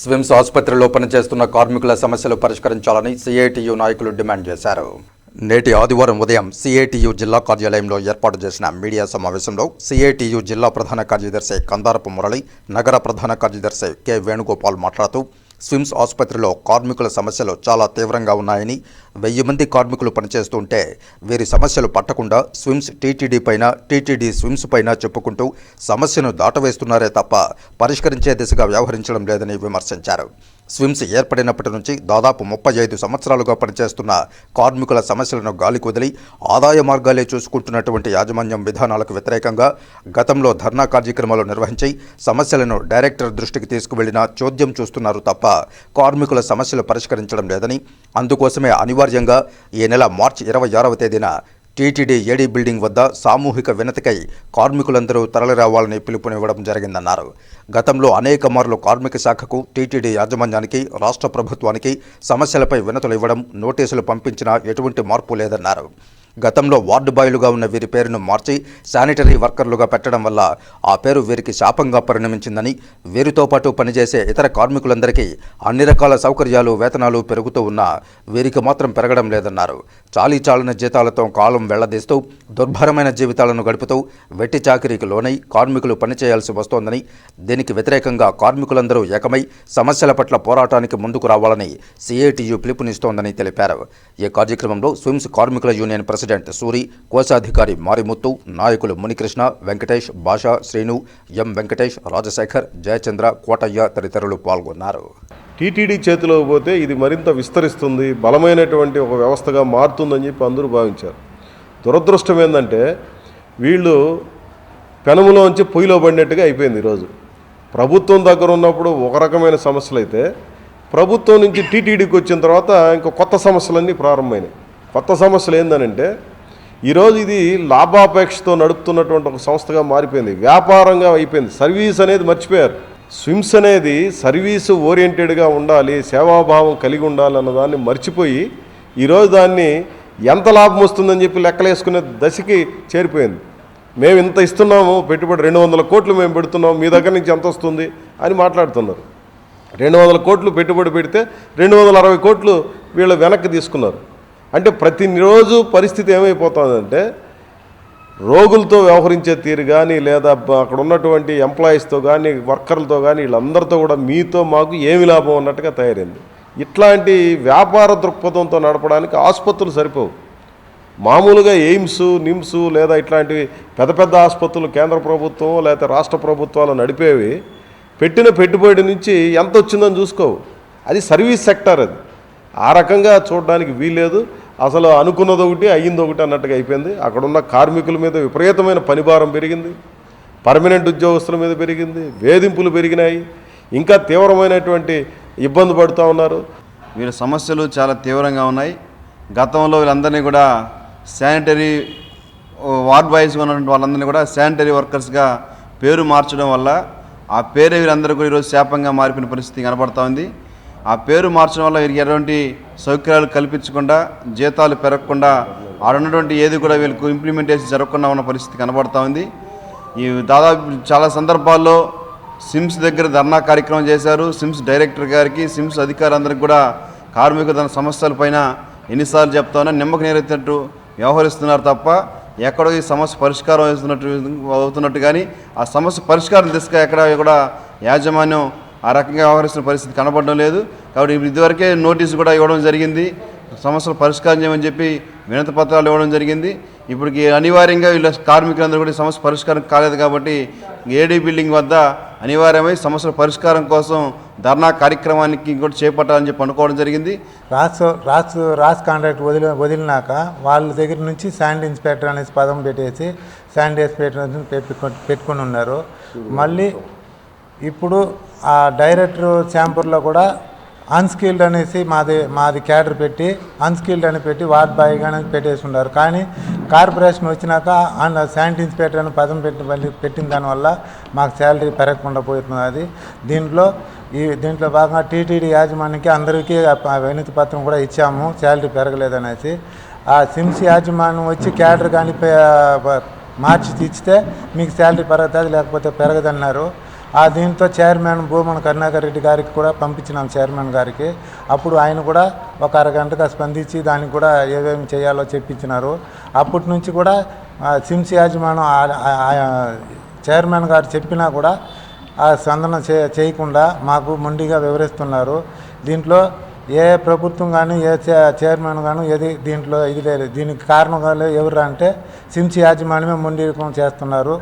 స్విమ్స్ ఆసుపత్రిలో పనిచేస్తున్న కార్మికుల సమస్యలు పరిష్కరించాలని సిఐటియు నాయకులు డిమాండ్ చేశారు. నేటి ఆదివారం ఉదయం సిఐటియు జిల్లా కార్యాలయంలో ఏర్పాటు చేసిన మీడియా సమావేశంలో సిఐటియు జిల్లా ప్రధాన కార్యదర్శి కందారపు మురళి నగర ప్రధాన కార్యదర్శి కె వేణుగోపాల్ మాట్లాడుతూ స్విమ్స్ ఆసుపత్రిలో కార్మికుల సమస్యలు చాలా తీవ్రంగా ఉన్నాయని వెయ్యి మంది కార్మికులు పనిచేస్తుంటే వీరి సమస్యలు పట్టకుండా స్విమ్స్ టీటీడీ పైన టీటీడీ స్విమ్స్ పైన చెప్పుకుంటూ సమస్యను దాటవేస్తున్నారే తప్ప పరిష్కరించే దిశగా వ్యవహరించడం లేదని విమర్శించారు. స్విమ్స్ ఏర్పడినప్పటి నుంచి దాదాపు ముప్పై ఐదు సంవత్సరాలుగా పనిచేస్తున్న కార్మికుల సమస్యలను గాలికి వదిలి ఆదాయ మార్గాలే చూసుకుంటున్నటువంటి యాజమాన్యం విధానాలకు వ్యతిరేకంగా గతంలో ధర్నా కార్యక్రమాలు నిర్వహించి సమస్యలను డైరెక్టర్ దృష్టికి తీసుకువెళ్ళినా చోద్యం చూస్తున్నారు తప్ప కార్మికుల సమస్యలు పరిష్కరించడం లేదని. అందుకోసమే అనివార్యంగా ఈ నెల మార్చి ఇరవై ఆరవ తేదీన టీటీడీ ఏడీ బిల్డింగ్ వద్ద సామూహిక వినతికై కార్మికులందరూ తరలిరావాలని పిలుపునివ్వడం జరిగిందన్నారు. గతంలో అనేక మార్లు కార్మిక శాఖకు టీటీడీ యాజమాన్యానికి రాష్ట్ర ప్రభుత్వానికి సమస్యలపై వినతులు ఇవ్వడం నోటీసులు పంపించినా ఎటువంటి మార్పు లేదన్నారు. గతంలో వార్డు బాయ్లుగా ఉన్న వీరి పేరును మార్చి శానిటరీ వర్కర్లుగా పెట్టడం వల్ల ఆ పేరు వీరికి శాపంగా పరిణమించిందని వీరితో పాటు పనిచేసే ఇతర కార్మికులందరికీ అన్ని రకాల సౌకర్యాలు వేతనాలు పెరుగుతూ ఉన్నా వీరికి మాత్రం పెరగడం లేదన్నారు. చాలీ జీతాలతో కాలం వెళ్ళదీస్తూ దుర్భరమైన జీవితాలను గడుపుతూ వెట్టి చాకిరీకి లోనై కార్మికులు పనిచేయాల్సి వస్తోందని దీనికి వ్యతిరేకంగా కార్మికులందరూ ఏకమై సమస్యల పట్ల పోరాటానికి ముందుకు రావాలని సిఐటియు పిలుపునిస్తోందని తెలిపారు. ఈ కార్యక్రమంలో స్విమ్స్ కార్మికుల యూనియన్ ప్రెసిడెంట్ సూరి కోశాధికారి మారిముత్తు నాయకులు మునికృష్ణ వెంకటేష్ భాషా శ్రీను ఎం వెంకటేష్ రాజశేఖర్ జయచంద్ర కోటయ్య తదితరులు పాల్గొన్నారు. టీటీడీ చేతిలో పోతే ఇది మరింత విస్తరిస్తుంది బలమైనటువంటి ఒక వ్యవస్థగా మారుతుందని చెప్పి అందరూ భావించారు. దురదృష్టం ఏంటంటే వీళ్ళు పెనములోంచి పొయ్యిలో పడినట్టుగా అయిపోయింది ఈరోజు. ప్రభుత్వం దగ్గర ఉన్నప్పుడు ఒక రకమైన సమస్యలు అయితే ప్రభుత్వం నుంచి టీటీడీకి వచ్చిన తర్వాత ఇంకా కొత్త సమస్యలన్నీ ప్రారంభమైనాయి. కొత్త సమస్యలు ఏందనంటే ఈరోజు ఇది లాభాపేక్షతో నడుపుతున్నటువంటి ఒక సంస్థగా మారిపోయింది. వ్యాపారంగా అయిపోయింది. సర్వీస్ అనేది మర్చిపోయారు. స్విమ్స్ అనేది సర్వీసు ఓరియంటెడ్గా ఉండాలి సేవాభావం కలిగి ఉండాలి అన్న దాన్ని మర్చిపోయి ఈరోజు దాన్ని ఎంత లాభం వస్తుందని చెప్పి లెక్కలేసుకునే దశకి చేరిపోయింది. మేము ఇంత ఇస్తున్నాము పెట్టుబడి రెండు వందల కోట్లు మేము పెడుతున్నాం మీ దగ్గర నుంచి ఎంత వస్తుంది అని మాట్లాడుతున్నారు. రెండు వందల కోట్లు పెట్టుబడి పెడితే రెండు వందల అరవై కోట్లు వీళ్ళు వెనక్కి తీసుకున్నారు. అంటే ప్రతిరోజు పరిస్థితి ఏమైపోతుందంటే రోగులతో వ్యవహరించే తీరు కానీ లేదా అక్కడ ఉన్నటువంటి ఎంప్లాయీస్తో కానీ వర్కర్లతో కానీ వీళ్ళందరితో కూడా మీతో మాకు ఏమి లాభం అన్నట్టుగా తయారైంది. ఇట్లాంటి వ్యాపార దృక్పథంతో నడపడానికి ఆసుపత్రులు సరిపోవు. మామూలుగా ఎయిమ్స్ నిమ్స్ లేదా ఇట్లాంటివి పెద్ద పెద్ద ఆసుపత్రులు కేంద్ర ప్రభుత్వం లేదా రాష్ట్ర ప్రభుత్వాలు నడిపేవి పెట్టిన పెట్టుబడి నుంచి ఎంత వచ్చిందని చూసుకోవు. అది సర్వీస్ సెక్టర్ అది. ఆ రకంగా చూడడానికి వీలేదు అసలు అనుకున్నది ఒకటి అయ్యింది ఒకటి అన్నట్టుగా అయిపోయింది. అక్కడ ఉన్న కార్మికుల మీద విపరీతమైన పనిభారం పెరిగింది. పర్మనెంట్ ఉద్యోగస్తుల మీద పెరిగింది. వేధింపులు పెరిగినాయి. ఇంకా తీవ్రమైనటువంటి ఇబ్బంది పడుతూ ఉన్నారు. వీళ్ళ సమస్యలు చాలా తీవ్రంగా ఉన్నాయి. గతంలో వీళ్ళందరినీ కూడా శానిటరీ వార్డ్ బాయ్స్గా ఉన్నటువంటి వాళ్ళందరినీ కూడా శానిటరీ వర్కర్స్గా పేరు మార్చడం వల్ల ఆ పేరే వీళ్ళందరూ కూడా ఈరోజు శాపంగా మారిపోయిన పరిస్థితి కనబడతా ఉంది. ఆ పేరు మార్చడం వల్ల వీరికి ఎటువంటి సౌకర్యాలు కల్పించకుండా జీతాలు పెరగకుండా ఆడున్నటువంటి ఏది కూడా వీళ్ళకు ఇంప్లిమెంటేషన్ జరగకుండా ఉన్న పరిస్థితి కనబడతా ఉంది. ఈ దాదాపు చాలా సందర్భాల్లో సిమ్స్ దగ్గర ధర్నా కార్యక్రమం చేశారు. సిమ్స్ డైరెక్టర్ గారికి సిమ్స్ అధికారులందరికీ కూడా కార్మికుల తన సమస్యల పైన ఎన్నిసార్లు చెప్తామన్నా నిమ్మకు నేరెత్తినట్టు వ్యవహరిస్తున్నారు తప్ప ఎక్కడో ఈ సమస్య పరిష్కారం అవుతున్నట్టు అవుతున్నట్టు కానీ ఆ సమస్య పరిష్కారం దిశగా ఎక్కడ కూడా యాజమాన్యం ఆ రకంగా వ్యవహరిస్తున్న పరిస్థితి కనబడడం లేదు. కాబట్టి ఇప్పుడు ఇదివరకే నోటీసు కూడా ఇవ్వడం జరిగింది. సమస్యలు పరిష్కారం చేయమని చెప్పి వినతి పత్రాలు ఇవ్వడం జరిగింది. ఇప్పటికి అనివార్యంగా వీళ్ళ కార్మికులందరూ కూడా సమస్య పరిష్కారం కాలేదు కాబట్టి ఏడీ బిల్డింగ్ వద్ద అనివార్యమై సమస్యల పరిష్కారం కోసం ధర్నా కార్యక్రమానికి కూడా చేపట్టాలని చెప్పి అనుకోవడం జరిగింది. రాస్ రాస్ రాస్ కాంట్రాక్ట్ వదిలి వదిలినాక వాళ్ళ దగ్గర నుంచి శాండ్ ఇన్స్పెక్టర్ అనేసి పదం పెట్టేసి శాండ్ ఇన్స్పెక్టర్ అని పెట్టుకొని పెట్టుకొని ఉన్నారు. మళ్ళీ ఇప్పుడు ఆ డైరెక్టర్ ఛాంబర్లో కూడా అన్స్కిల్డ్ అనేసి మాది మాది క్యాడర్ పెట్టి అన్స్కిల్డ్ అని పెట్టి వార్డ్ బాయ్ కానీ పెట్టేసి ఉన్నారు కానీ కార్పొరేషన్ వచ్చినాక అండ్ శానిటరీ ఇన్స్పెక్టర్ అని పదం పెట్టి మళ్ళీ పెట్టిన దానివల్ల మాకు శాలరీ పెరగకుండా పోతున్నది దీంట్లో ఈ దీంట్లో భాగంగా టీటీడీ యాజమాన్యానికి అందరికీ వినతి పత్రం కూడా ఇచ్చాము శాలరీ పెరగలేదనేసి. ఆ సిమ్స్ యాజమాన్యం వచ్చి క్యాడర్ కానీ పే- మార్చి ఇచ్చితే మీకు శాలరీ పెరుగుతుంది లేకపోతే పెరగదన్నారు. ఆ దీంతో చైర్మన్ భూమన కరుణాకర్ రెడ్డి గారికి కూడా పంపించినాం చైర్మన్ గారికి. అప్పుడు ఆయన కూడా ఒక అరగంటగా స్పందించి దానికి కూడా ఏమేమి చేయాలో చెప్పించినారు. అప్పటి నుంచి కూడా సిమ్స్ యాజమాన్యం చైర్మన్ గారు చెప్పినా కూడా ఆ స్పందన చేయకుండా మాకు మొండిగా వివరిస్తున్నారు. దీంట్లో ఏ ప్రభుత్వం కానీ ఏ చైర్మన్ కానీ ఏది దీంట్లో ఇది లేదు. దీనికి కారణం ఎవరు అంటే సిమ్స్ యాజమాన్యమే మొండికం చేస్తున్నారు.